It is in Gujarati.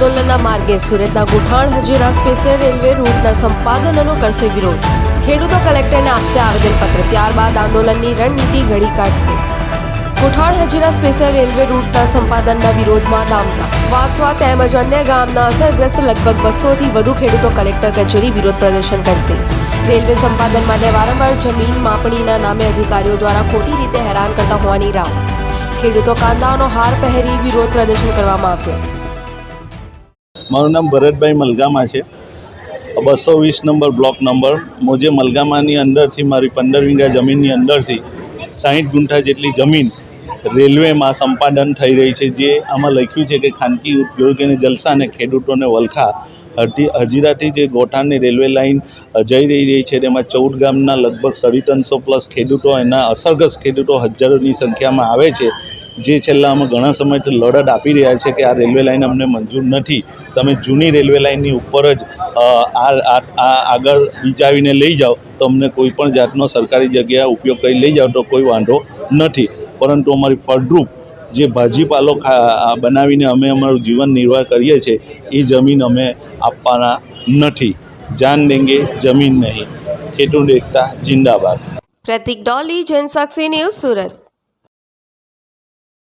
માર્ગે સુરતના ગોઠાણ, હજીરા સ્પેશિયલ રેલવે રૂટના સંપાદનોનો કરશે વિરોધ. ખેડૂતો કલેક્ટરને આપશે આવેદનપત્ર, ત્યારબાદ આંદોલનની રણનીતિ ઘડી કાઢશે. ગોઠાણ, હજીરા સ્પેશિયલ રેલવે રૂટના સંપાદનના વિરોધમાં દામતા વાસવા તેમજ અન્ય ગામના અસરગ્રસ્ત લગભગ બસોથી વધુ ખેડૂતો કલેક્ટર કચેરી વિરોધ પ્રદર્શન કરશે. રેલવે સંપાદન માટે વારંવાર જમીન માપણીના નામે અધિકારીઓ દ્વારા ખોટી રીતે હેરાન કરતા હોવાની રાવ ખેડૂતો કાંદાઓનો હાર પહેરી વિરોધ પ્રદર્શન કરવામાં આવ્યો. મારું નામ ભરતભાઈ મલગામા છે. બસો વીસ નંબર બ્લોક નંબર. મોજે મલગામાની અંદરથી, મારી પંદર વીઘા જમીનની અંદરથી સાહીઠ ગુંઠા જેટલી જમીન રેલવેમાં સંપાદન થઈ રહી છે, જે આમાં લખ્યું છે કે ખાનગી ઉદ્યોગ અને જલસા અને ખેડૂતોને વલખા હજી હજીરાથી જે ગોઠાણની રેલવે લાઇન જઈ રહી રહી છે, તેમાં ચૌદ ગામના લગભગ સાડી ત્રણસો પ્લસ ખેડૂતો, એના અસરગ્રસ્ત ખેડૂતો હજારોની સંખ્યામાં આવે છે. જે છેલ્લા અમે ઘણા સમયથી લડત આપી રહ્યા છે કે આ રેલવે લાઇન અમને મંજૂર નથી. તમે જૂની રેલવે લાઇનની ઉપર જ આ આગળ બીજાવીને લઈ જાઓ, તો અમને કોઈ પણ જાતનો સરકારી જગ્યા ઉપયોગ કરી લઈ જાઓ તો કોઈ વાંધો નથી. પરંતુ અમારી ફળદ્રુપ જે ભાજીપાલો બનાવીને અમે અમારું જીવન નિર્વાહ કરીએ છીએ, એ જમીન અમે આપવાના નથી. જાન દેંગે જમીન નહીં. ખેડૂત એકતા જિંદાબાદ. પ્રતિક ડોલી, જનસાક્ષી ન્યૂઝ સુરત.